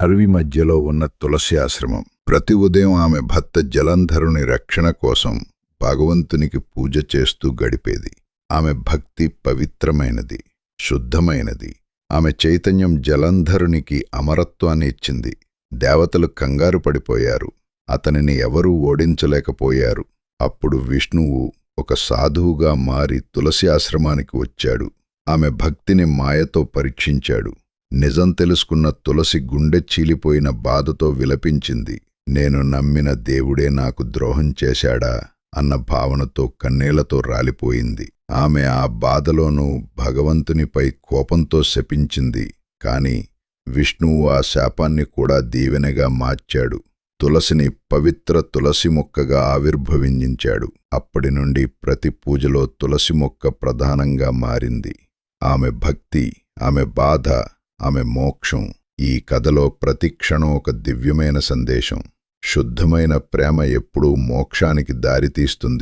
అరవి మధ్యలో ఉన్న తులసి ఆశ్రమం. ప్రతి ఉదయం ఆమె భర్త జలంధరుని రక్షణ కోసం భగవంతునికి పూజ చేస్తూ గడిపేది. ఆమె భక్తి పవిత్రమైనది శుద్ధమైనది. ఆమె చైతన్యం జలంధరునికి అమరత్వాన్ని ఇచ్చింది. దేవతలు కంగారు పడిపోయారు. అతనిని ఎవరూ ఓడించలేకపోయారు. అప్పుడు విష్ణువు ఒక సాధువుగా మారి తులసి ఆశ్రమానికి వచ్చాడు. ఆమె భక్తిని మాయతో పరీక్షించాడు. నిజం తెలుసుకున్న తులసి గుండె చీలిపోయిన బాధతో విలపించింది. నేను నమ్మిన దేవుడే నాకు ద్రోహం చేశాడా? అన్న భావనతో కన్నీళ్ళతో రాలిపోయింది. ఆమె ఆ బాధలోనూ భగవంతునిపై కోపంతో శపించింది. కాని విష్ణువు ఆ శాపాన్ని కూడా దీవెనగా మార్చాడు. తులసిని పవిత్ర తులసి మొక్కగా ఆవిర్భవించాడు. అప్పటి నుండి ప్రతి పూజలో తులసి మొక్క ప్రధానంగా మారింది. ఆమె భక్తి ఆమె బాధ ఆమె మోక్షం. ఈ కథలో ప్రతి క్షణం ఒక దివ్యమైన సందేశం. శుద్ధమైన ప్రేమ ఎప్పుడూ మోక్షానికి దారితీస్తుంది.